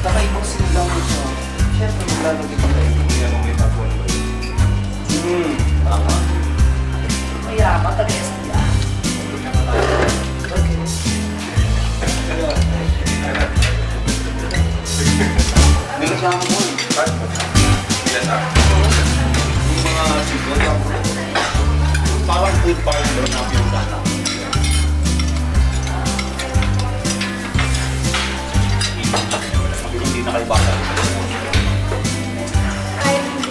Kakaibang sinigang mo siya. Siyempre, maglalagay ko kayo. Hmm, tama. Kaya, matagas niya. Okay. May kasama mo. Yung mga siguro, parang food park doon na yung na kayo bata. Kaya hindi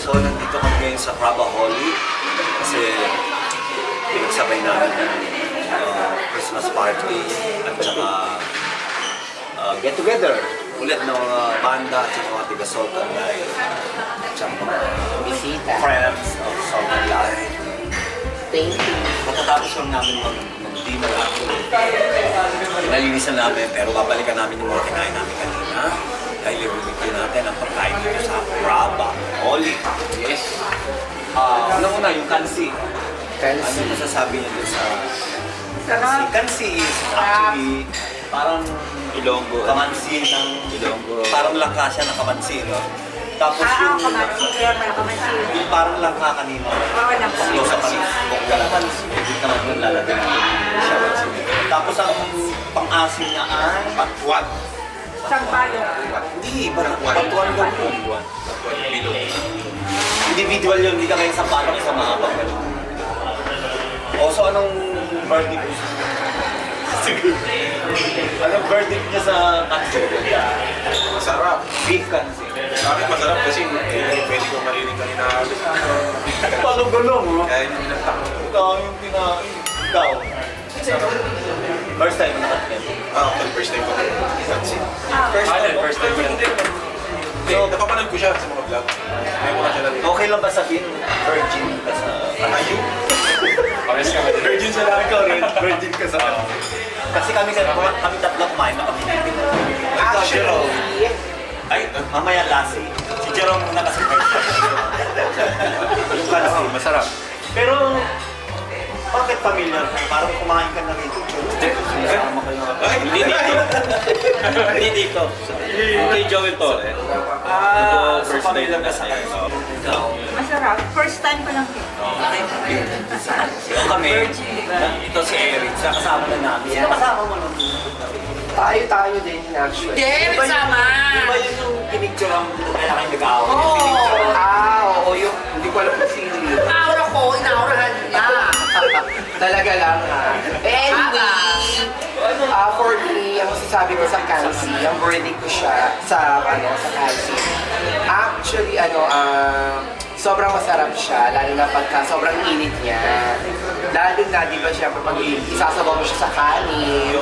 so nandito kami ngayon sa Craba Holly kasi pinagsabay namin ng uh, Christmas party at saka uh, get together ulit ng mga banda at saka mga tiga Sultan Live at saka mga Bisita. friends of Sultan Live. Thank you. Matatapos lang namin mag mag-dinner actually. Nalinisan namin pero babalikan namin yung mga kinain namin kanina. I-review natin ang pagkain dito sa Craba Holly. Yes. Ah, unang-una yung kansi. Kansi. Ano masasabi niyo dun sa Sarap. kansi? Kansi is actually parang Ilonggo. kamansi ng Ilonggo. Parang langka siya ng kamansi, no? Tapos Ah, yung, ang kamansi. Kaya may kamansi. yung parang langka kanina. Oo, lang po. Sa panis, na panis. Hindi naman lalagyan ng siya. Tapos ang pang-asim niya ay Patwat. Sampalo. hindi, parang patuan daw yun. Individual yun, hindi ka kayo sa palok sa mga pag O, so anong verdict mo? Sige. Anong verdict niya sa kansi? Masarap. Beef kansi. Sa akin masarap kasi eh, pwede ko marinig kanina. Palong-gulong, no? Kaya yung pinagtako. Ikaw yung kinain. Ikaw. First time na natin. Ah, okay, first time ko. That's it. First time. First time ko. Hindi, napapanood ko siya sa mga vlog. Ko na siya narinig. Okay lang ba sabihin virgin ka sa... Ayun. Pares ka Virgin sa lahat ikaw rin. Virgin ka sa... Kasi kami kami, kami tatlo kumain na kami. Ikaw, Jerome. Ay, mamaya lassie. Si Jerome muna kasi. Yung kansi. Masarap. Pero, bakit familiar? Parang kumain ka na rito. Kasama kayo. Ay, Hindi dito. Hindi dito. Kay Joel Torre. Ah, familiar time ka sa kansi. Ikaw. Masarap. First time ko lang ito. Sino kami? Ito si Eric. Sa kasama na namin. Sino kasama mo nun? Tayo-tayo din actually. Hindi, Di ba sama. yung- Di ba yun yung pinicture ang kaya kayo nag-aaway? Ah, oo, yung, hindi ko alam kung sino Talaga lang. Eh, anyway, ah, for me, ang masasabi ko sa Kansi, ang verdict ko siya sa, ano, sa Kansi. Actually, ano, ah, sobrang masarap siya, lalo na pagka sobrang init niya. Lalo na, di ba, syempre, pag isasabaw mo siya sa kanin.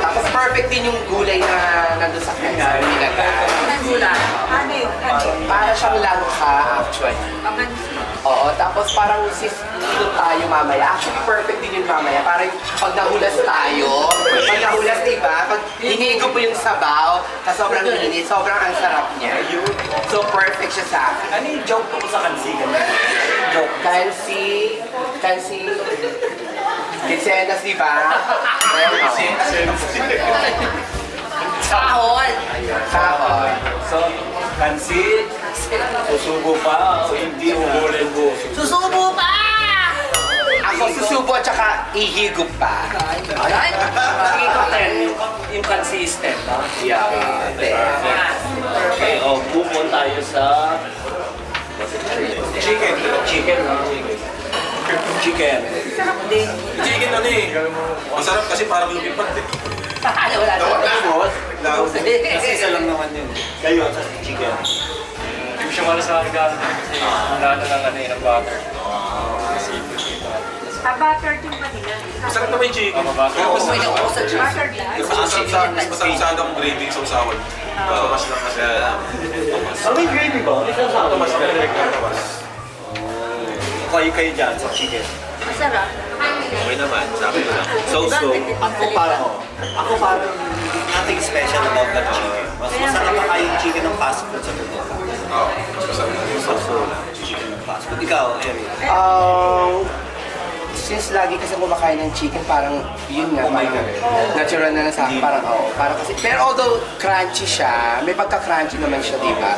Tapos perfect din yung gulay na nandun sa Kansi na nilagay. Gulay? Ano? Ano yun? Para siyang langka, actually. Oo, tapos parang sisilo tayo mamaya. Actually, perfect din yun mamaya. Parang pag nahulas tayo, pag nahulas, di ba? Pag hinigo po yung sabaw, sa sobrang init, sobrang ang sarap niya. So, perfect siya sa akin. Ano yung joke ko sa kansi? Joke. Kansi, kansi, Kitsenas, di ba? Ayun, oh. Sahol. Sahod. So, kansi, susubo pa o hindi uhulin mo? Susubo pa! Ako susubo at saka ihigop pa. Ay, ko, ten. Yung, ten, no? Yeah. Okay, o, move on tayo sa... Chicken. Chicken, no? Chicken. Chicken ano eh. Masarap kasi parang lumipad eh. Ano, wala na. Tapos, Tapos, kasi isa lang naman yun. Kayo, sa chicken. Siya wala sa akin kasi wala na lang ano eh, ng butter. Seafood dito. Ah, butter yung kanila. masarap naman yung chicken. Mababasa. Kaya mas May nakuha sa dyan. Butter lang. mas masarap sa mas masarap sa ang gravy sa usawan. Mas lang kasi. Ah, may gravy ba? May sasama Mas direct na tawas. Kayo kayo dyan sa chicken. Masarap. Okay naman, sabi ko lang. So-so. Ako parang, ako parang nothing special about that chicken. Mas masarap pa kayo yung chicken ng fast food sa totoo. Masarap. So-so lang, chicken fast food. Ikaw, Eric. Um, since lagi kasi kumakain ng chicken, parang yun nga, Umay parang natural na lang sa akin, parang oo, parang kasi, pero although crunchy siya, may pagka-crunchy naman siya, di ba?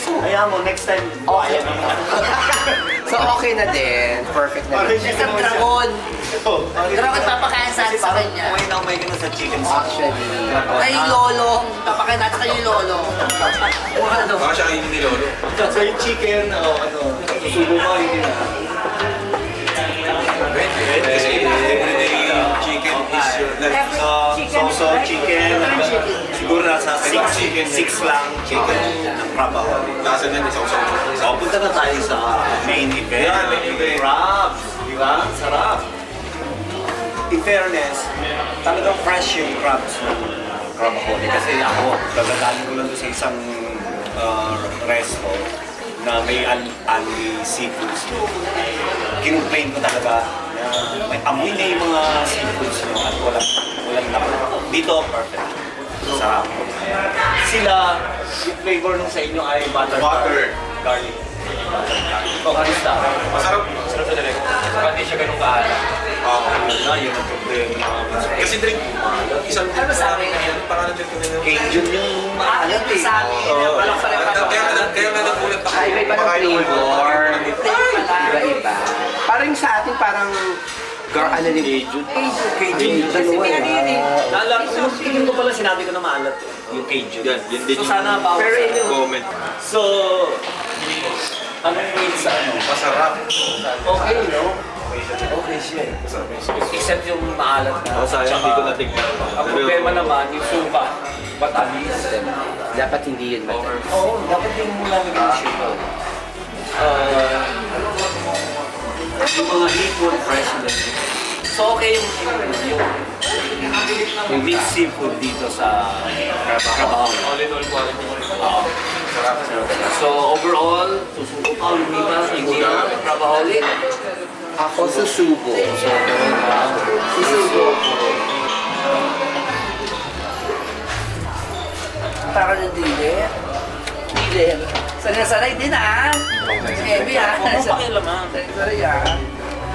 So, Kaya mo, next time, buhayan naman. so okay na din, perfect na din. Isang dragon. Dragon papakain sa Kasi sa parang kanya. umay na umay ka na sa chicken sauce. Actually, Ay, lolo. Papakain natin kayo yung lolo. Kung ano. Baka siya kainin ni Lolo. So yung chicken, oh, ano, susubo mo, hindi na. Kasi is your life. So, so, so chicken, siguro nasa six, chicken, six lang chicken ng Crabahol. Lasa niya ni Sausaw. So, punta na tayo sa main event. Yeah, main event. Crabs, di ba? Sarap. In fairness, talagang fresh yung crabs ng Crabaholi. Kasi ako, gagagaling ko lang sa isang uh, resto na may al- ali seafoods. Kinumplain ko talaga na may amoy na yung mga seafoods nyo at walang, walang laman. Dito, perfect. Sarap. Sila, yung flavor nung sa inyo ay butter, Butter. garlic. Butter garlic. Ikaw, Kalista. Masarap. Sarap sa direct. Saka hindi siya ganun kaala. Yun na, yun ang problema. Kasi drink, isang drink Ano sabi? Ano pangalan drink ko na yun? Cajun yung maalat eh. Sa amin. Oo. Walang Kaya kaya nga kaya nga nagulat ako. Ah, iba-iba ng Kumakain ako. flavor. Pala. iba-iba. Parang sa atin, parang, gar, ano din, Cajun. Cajun. dalawa na. Naalala ko, yung tingin ko pala sinabi ko na maalat eh. Yung Cajun. Yan, yan din sa- yung- Comment. So, anong mean sa ano? Masarap. Okay, no? Okay siya eh. Except yung maalat na. Oh, sayang, hindi ko natignan. Ang problema naman, yung suka. Matamis. Dapat hindi yun matamis. Oo, dapat yung mula naging sugar. Uh, yung mga seafood fresh din. So okay yung yung yung beef seafood dito sa Crabahol. All in all quality. Oo. So overall, susuko ka ulit dito hindi Crabahol. Ako susubo. Susubo. Para ng dealer. Dealer. Sanay-sanay din ah. Heavy ah. Ano pakialaman? Sanay-sanay ah.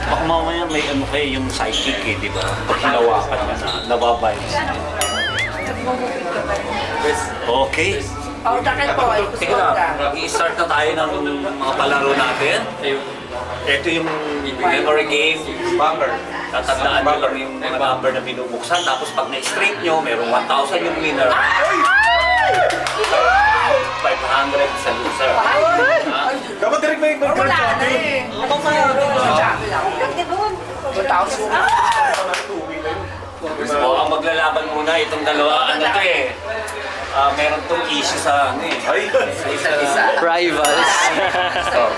Baka mamaya may ano kayo yung psychic eh, di ba? Pag hinawakan ka na, nababibes. Okay. Oh, takit po. Ay, gusto Teka ko lang, na. i-start na tayo ng mga palaro natin. Ito yung memory game. Bumper. Tatandaan nyo lang yung mga number na binubuksan. Tapos pag na-straight nyo, merong 1,000 yung winner. 500 sa loser. Dapat direct ba yung Oh, Wala na eh. Ano kaya? Sabi lang. Matapos O, ang maglalaban muna itong dalawa, ano to eh. Ah, meron tong issue sa ano eh. Ay! Sa isa. Rivals. Three.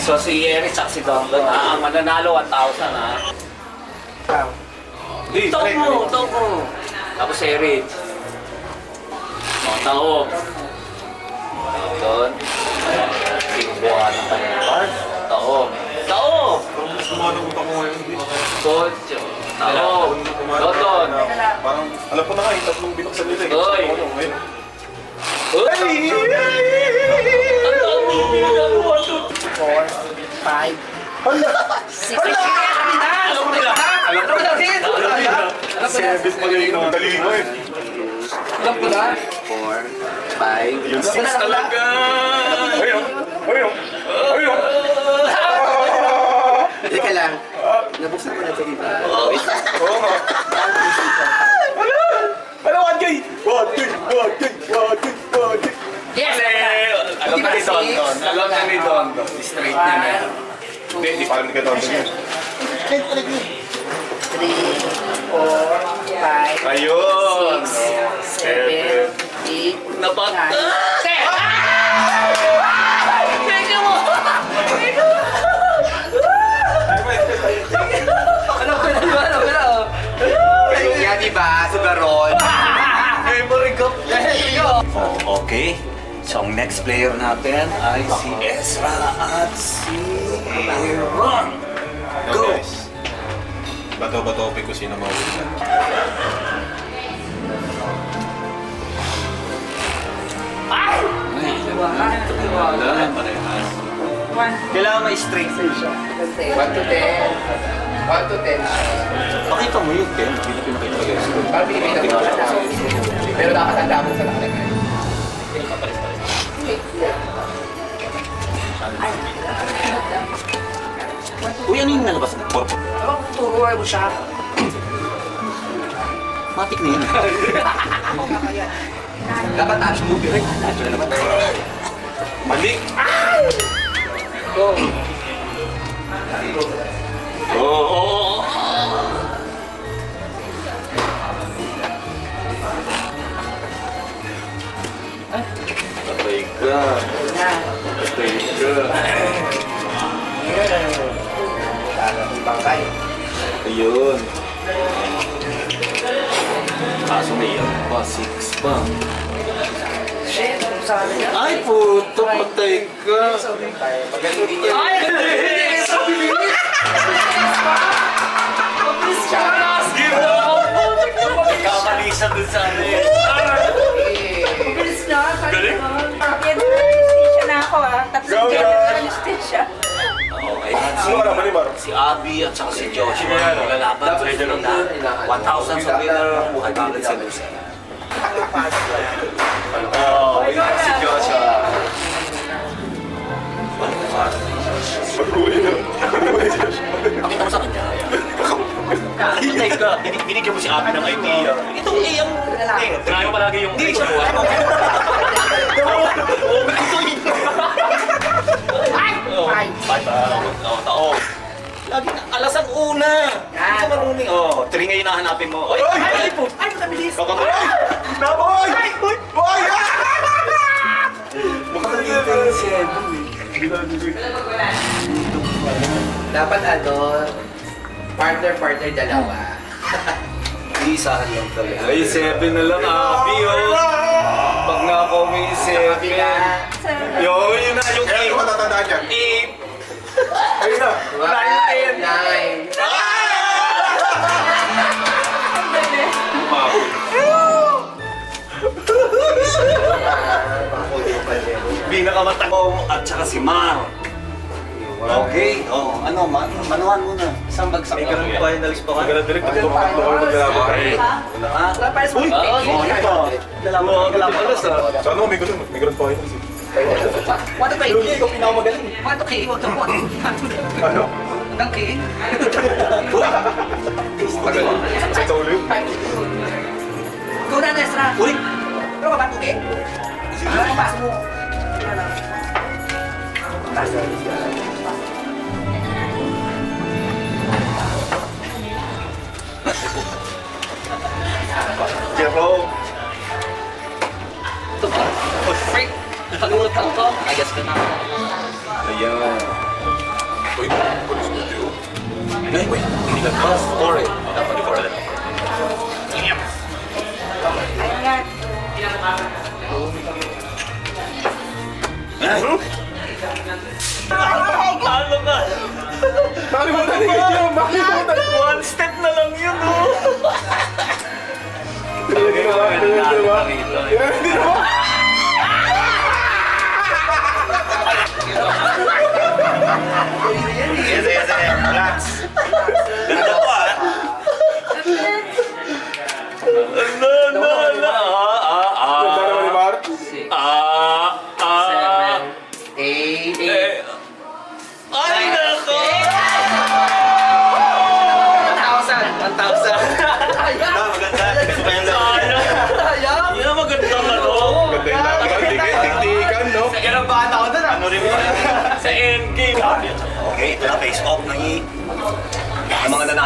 So si Eric at si Donlon, ah, ang mananalo 1,000 ha. Di, Taok direct. mo, taok mo. Tapos si Eric. O, taok. Doon. Tingbuha ng kanyang card. Taok. Taok! Sumanong utak ko ngayon. Kotso. Taok. Dondon. Parang, alam ko na nga, yung tatlong binuksan nila eh. Oy. Ay! Ang dami niya na po ito. Four, five, Hala! Hala! Alam mo nila! Alam mo nila! Service pa kayo ng dali mo eh. Alam ko na. Four, five, yung six talaga! Ayun! Ayun! Ayun! Teka lang. Nabuksan ko na ito, diba? Oo nga. Ano? Ano, 1K! 1K! 1K! 1K! Yes, alam na ni Don Don. Alam na ni Don Don. Straight niya na. Hindi, hindi pa ah! alam ni Don Don. Straight ulit niya. 3, 4, 5, Ayun. 6, 7, 8, 9, 10! di ba? Sa Baron. Memory. Oh, okay. So, ang next player natin ay si Ezra at si Aaron. Go! Guys, bato-bato ko sino maulit. Ay, wala. Parehas. One. Kailangan may straight siya. 1 to 10. 1 to 10 siya. Pakita mo yun, Ken. Hindi na pinakita guys. Parang binibigyan ko. Pero dapat ang dapat sa nakalagay. Uy, ano yung nalabas na? Purple. Ano turuan mo siya? Matik na yun. Dapat touch move yun. Touch na naman. Mali! Go. Oo, oo, oo. Patay ka. Na. Patay ka. Bangkay. Ayun. Kaso may yan pa, six pa. Shit, sabi niya? Ay, puto, patay ka. Ay, Kamali siya dun sa ano eh. Bilis na. Galing. General anesthesia na ako ah. Tapos general anesthesia. Okay. Sino ka naman ni Mar? Si Abby at saka si Joshua. Lalaban sa Medina. 1,000 sa winner, 500 sa loser. Oh, yun si Joshua. Mag-uwi na. Pakita mo sa kanya. Hintay ka. Bin- Binigyan mo si Abby ng idea. Ito eh, Eh, Try mo palagi yung Hindi siya. Five. Five. Oo, tao. Lagi na, alas ang una. Hindi ka marunong. Oh, three ngayon na hanapin mo. Ay, ay, ay. Ay, mabilis. Kakamay. Naboy! Boy! Makakita yung seven dapat ano, partner-partner dalawa. Iisahan lang talaga. Ay, seven na lang, Abby, oh. Pag yung Sabi ka, seven. Yo, yun na yung ano eight. matatandaan niya? Eight. Ayun na! nine, nine. Pinakamatang at saka si Mar. Okay, oh, ano, man manuhan muna. Isang bagsak May ganun finals pa Magalang direct. Tatlo tatlo kayo maglalaban. Ha? Sa Uy, Uy, oh, ano pa? Dalawa, dalawa alas ah. Sa ano, may ganun. May ganun pa kayo. What okay? Ikaw pinakamagaling. What okay? What okay? Ano? Okay? Tagal. Sa ulo yun. Go na, Nesra. Uy! Pero ka ba okay? Ano pa mo? Jerome! Oh, freak! Nakalimutan ko. I guess ka na. Ayan. Uy, pulis mo yun. Ay, wait, hindi ka pass. Four eh. Dapat di four ulit. Ayan. Ano ka? Nakalimutan ni Gideon! Nakalimutan! One Hindi na ba? Hindi na ba? Hindi na ba? Yes, yes, yes. Relax.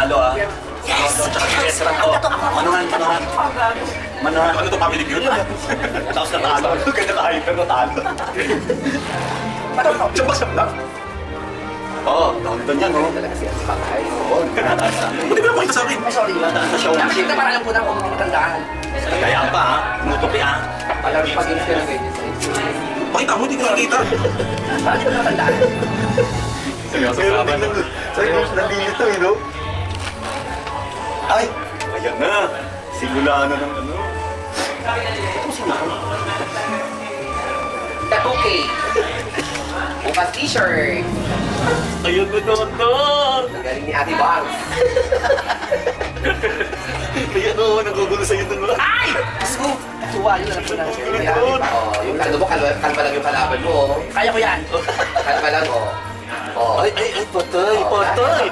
Manalo ah. Yes! Yes! Manuhan, manuhan. Manuhan. Ano to, family feud? Tapos natalo. Kaya tayo, pero natalo. Matalo. Diyan ba siya lang? Oh, Oo, doon yan, no? Talaga siya si Pakay. Oo, oh, nataas sa amin. Hindi mo na pakita sa akin. Ay, sorry. Nataas sa show. Nakita para alam ko na kung matandaan. Kaya pa, ah. ha? Nutupi, ha? Ah. Palaro pa din siya ng ganyan sa'yo. Pakita mo, hindi ko nakita. Bakit ko natandaan? Seryoso pa ba? Sabi ko, nalilito eh, no? Ay! Ayan na. Simula na ng ano. Okay. Bukas t-shirt. Ayan na. Ang galing ni Ate Bangs. Ayan o, nagugulo sa'yo doon. Ay! Ko! Tuwa, yun alam ko na. Kaya, oh, yung kalbo mo, kalbo, kalbo lang yung kalaban mo. oh. Kaya ko yan. Kalba lang, oh. Oh. Ay, ay, ay, patay, Oh, patay.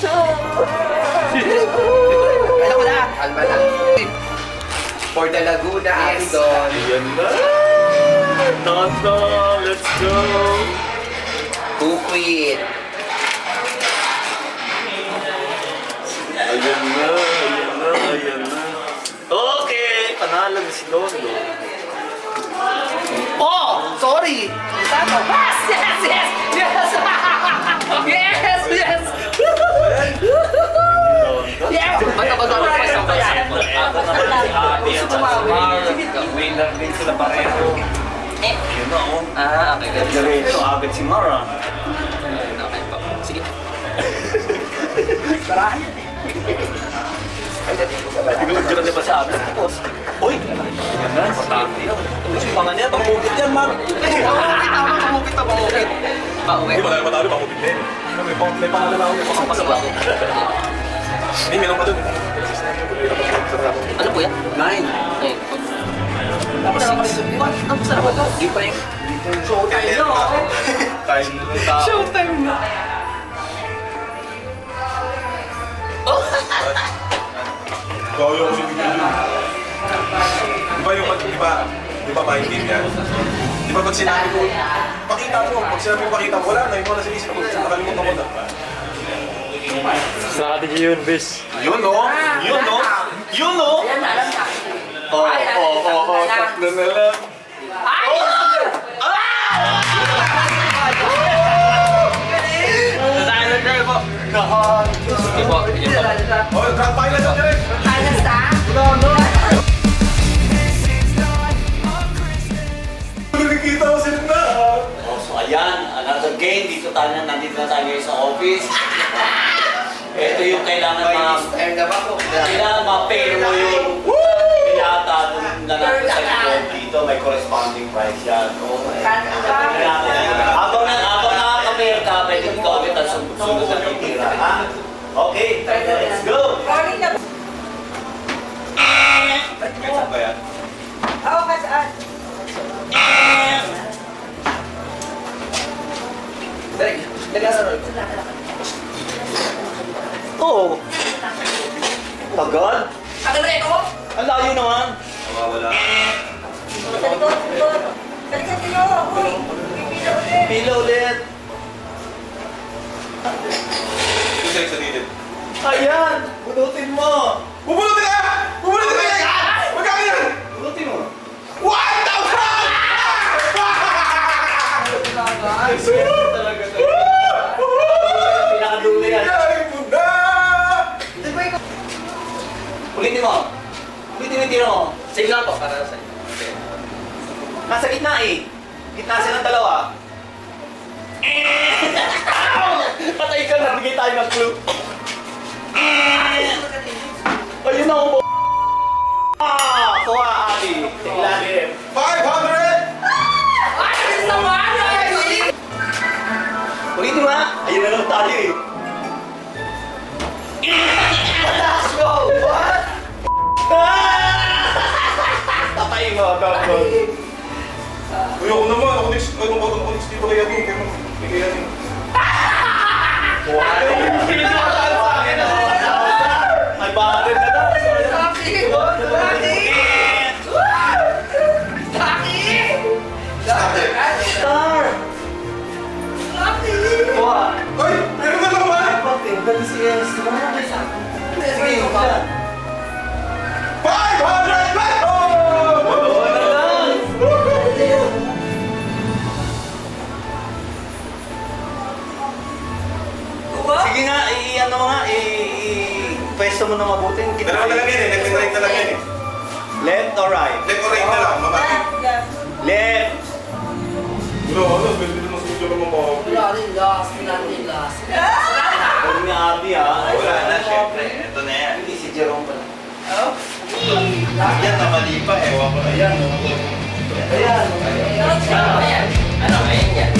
yan. Kaya ko na. Kalma lang. For the Laguna, Yes. Arizon. Ayan na. Tata, let's go. Quit? Ayan na, ayan na, ayan na. Okay, panalo na si Londo. Oh! Sorry! Tato. Yes! Yes! Yes! Yes! yes! Yes! Ko pa sa naman Mar. Winner din sila pareho. Yun na, oh. Ah, okay. Diretso agad si Mara. Okay pa. Sige. Sarahan. Tinulog na ba sa? Tapos, Uy! Importante yun. Ano si pangan niya? Pangmukit yan, Mar. Pamukit ako, pamukit na. Pauwi. Hindi, wala na matalo, pangupit din. May pang- may pangalan ako, may pangpasok ako. Hindi, meron pa dun. Ano po yan? Nine. Ayun. Tapos What? Ang sarap ito. Di pa yung... Showtime no? Time ng tao. Showtime na. Gawin ko si Bigyan yun. Di ba yung, di ba, di ba mind game yan? Di ba pag sinabi ko, pakita mo, pag sinabi ko pakita mo, wala na, yung mga nasa isip ko, nakalimutan ko na. Strategy yun, bis. Yun, no? Yun, no? Yun, no? Ayan na, alam na. Oo, oo, oo. Tatlo na lang. Ay! Nanalo girl po. Nahan. Sige po. Sige po. Oh, grand final na! Alas na? Nakikita ko sila na. Oh, so ayan, another game. Dito tayo na, nandito na tayo sa office. Ito yung kailangan By ma... this time naman ko. Kailangan ma-pay mo yung pinata nung nanalo sa likod dito. May corresponding price yan. Kailangan Habang na, habang nakaka-pair ka, pwede ikaw ulit ang sun- sunod na titira. Ha? Okay, let's go! Na. Saan ba yan? Oo, kasaan? Dali, dali sa roll. Oo. Agad? Na ito? Ang layo naman. Nawawala. Likod. Sa likod, tino. Uy, pipila ulit. Pila ulit. Direct sa dilid. Ayan! Bunutin mo! Bubulutin ka! Bubulutin ka! Magkano yan? Bunutin mo. 1,000! 500 pesos! Sige nga, i-ano mo nga, i-pwesto mo na mabuti. Dalawa talaga yan eh, left and right talaga yan eh. Left or right? Left or right na lang, mabati. Left! Wala, ano, pwede naman sa video naman mabati. Wala rin, last, pinati, last. Ah! Huwag ni Abby ah. Wala na, syempre. Ito na yan. Hindi si Jerome pala. Yan na mali pa, ewan ko na yan. Ayan. Ano, ayan yan.